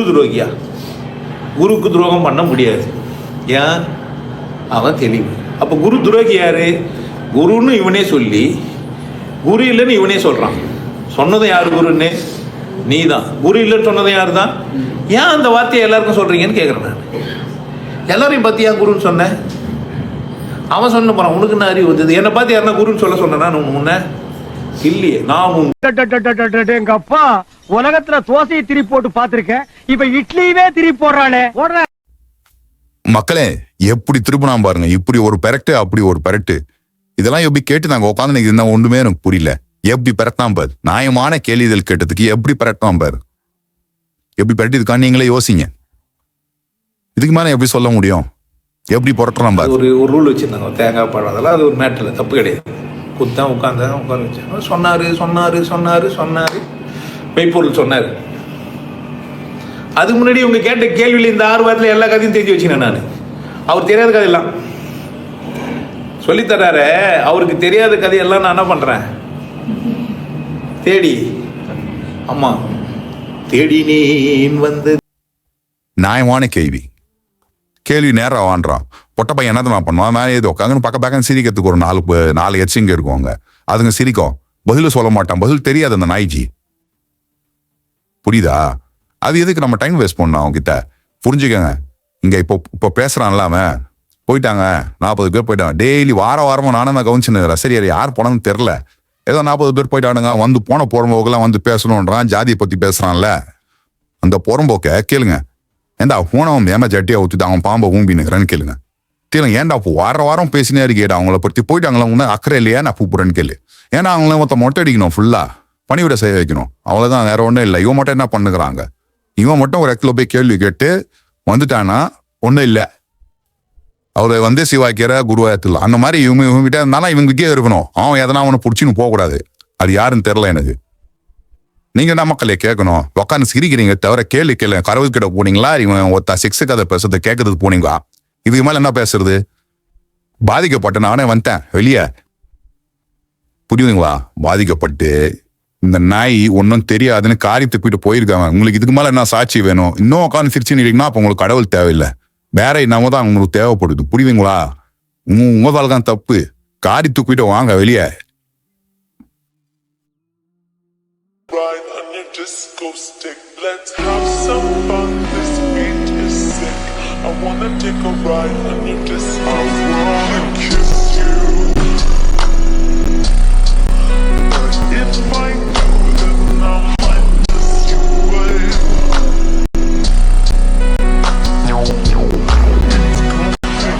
குரு துரோகியா? குருவுக்கு துரோகம் பண்ண முடியாது. ஏன்? அவன் தெளிவு. அப்போ குரு துரோகி யாரு? குருன்னு இவனே சொல்லி குரு இல்லைன்னு இவனே சொல்கிறான் சொன்னது யார் குருன்னு? நீ தான் குரு இல்லைன்னு சொன்னது யார் தான் ஏன் அந்த வார்த்தையை எல்லாருக்கும் சொல்கிறீங்கன்னு கேட்குறேன் நான். எல்லாரையும் பார்த்தியா ஏன் குருன்னு சொன்னேன் அவன் சொன்ன போகிறான் உனக்கு நான் அறிவு வந்தது? என்னை பார்த்து யாருன்னா குருன்னு சொல்ல சொன்னேன்? நான் முன்ன இல்லையே நாமும் எங்க அப்பா உலகத்துல தோசையை திரி போட்டு பாத்திருக்கேன் இப்ப இட்லியுமே திரி போடுறானே மக்களே எப்படி திருப்பினா பாருங்க இப்படி ஒரு பெரட்டு அப்படி ஒரு பெரட்டு இதெல்லாம் எப்படி கேட்டு நாங்க உட்காந்து நீங்க என்ன ஒண்ணுமே எனக்கு புரியல எப்படி பெரட்டான் பாரு நியாயமான கேள்விதல் கேட்டதுக்கு எப்படி பெரட்டான் பாரு எப்படி பெரட்டிருக்கான்னு நீங்களே யோசிங்க இதுக்கு மேல எப்படி சொல்ல முடியும் எப்படி புரட்டுறான் பாரு ஒரு ரூல் வச்சிருந்தாங்க தேங்காய் பழம் அதெல்லாம் அது ஒரு மேட்டர் தப்பு கிடையாது குத்தான் உட்காந்தேன் உட்கார வச்சேன். சொன்னார் சொன்னார் சொன்னார் சொன்னார். மெய்ப்பொருள் சொன்னார். அதுக்கு முன்னாடி இவங்க கேட்ட கேள்வியில் இந்த ஆறு வாரத்தில் எல்லா கதையும் தெரிஞ்சு வச்சுனேன் நான். அவர் தெரியாத கதையெல்லாம் சொல்லித்தராரு அவருக்கு தெரியாத கதையெல்லாம் நான் என்ன பண்ணுறேன் தேடி. ஆமா தேடினேன் வந்து நியாயமான கேள்வி. கேள்வி நேரம் வாண்டுறான் பொட்ட பையன் என்ன தெரியுமா பண்ணுவான்? நான் ஏதோ உட்காந்து பக்க பக்கம் சிரிக்கிறதுக்கு ஒரு நாலு நாலு எச்சிங்க இருக்குவாங்க அதுங்க சிரிக்கும். பதில் சொல்ல மாட்டான். பதில் தெரியாது அந்த நாய்ஜி புரியுதா? அது எதுக்கு நம்ம டைம் வேஸ்ட் பண்ணோம் அவங்ககிட்ட புரிஞ்சுக்கங்க. இங்கே இப்போ இப்போ பேசுகிறான்ல அவன். போயிட்டாங்க. நாற்பது பேர் போயிட்டாங்க. டெய்லி வார வாரமும் நானும் நான் கவனிச்சுன்னு சரி யார் போனான்னு தெரில ஏதோ நாற்பது பேர் போயிட்டானுங்க. வந்து போன புறம்போக்கெல்லாம் வந்து பேசணுன்றான். ஜாதியை பற்றி பேசுகிறான்ல அந்த புறம்போக்க கேளுங்க. ஏண்டா பூனவன் ஏமா ஜட்டியாக ஊற்றிட்டு அவன் பாம்பை ஊம்பினுங்கிறான்னு கேளுங்க. கேளுங்க ஏன்டா வாரம் வார வாரம் பேசினே இருக்கேடா அவங்கள பற்றி போயிட்டாங்களா உன்ன அக்கறை இல்லையா? நான் கூப்பிடுறேன்னு கேளு. ஏன்னா அவங்கள மொத்த மொட்டை அடிக்கணும் ஃபுல்லாக பணிவிட செய்ய வைக்கணும். அவ்வளோதான் வேற ஒன்றும் இல்லை. இவன் மட்டும் என்ன பண்ணுகிறாங்க? இவன் மட்டும் ஒரு இடத்துல போய் கேள்வி கேட்டு வந்துட்டானா ஒன்றும் இல்லை. அவரை வந்து சிவாக்கிற குருவாயத்தில். அந்த மாதிரி இவங்க இவங்க கிட்டே இருந்தாலும் இவங்களுக்கே இருக்கணும். அவன் எதனா அவனை பிடிச்சின்னு போகக்கூடாது. அது யாருன்னு தெரில எனக்கு. நீங்க என்ன மக்களே கேட்கணும்? உக்காந்து சிரிக்கிறீங்க தவிர கேள்வி கேள்வி கரவு கிட்ட போனீங்களா? இவன் ஒருத்தா சிக்ஸுக்கு அதை பேசுறது கேட்கறதுக்கு போனீங்களா? இதுக்கு மேல என்ன பேசுறது? பாதிக்கப்பட்ட நானே வந்துட்டேன் வெளியே. புரியுதுங்களா? பாதிக்கப்பட்டு இந்த நாய் ஒன்றும் தெரியாதுன்னு காரி துப்பிட்டு போயிருக்காங்க. உங்களுக்கு இதுக்கு மேல என்ன சாட்சி வேணும்? இன்னும் உட்காந்து சிரிச்சுன்னு அப்போ உங்களுக்கு கடவுள் தேவையில்லை. வேற என்னமோ தான் உங்களுக்கு தேவைப்படுது. புரியுதுங்களா? உங்க உங்க தான் தப்பு. காரி தூக்கிட்டு வாங்க வெளியே. Let's have some fun. This wanna take a ride on your disco.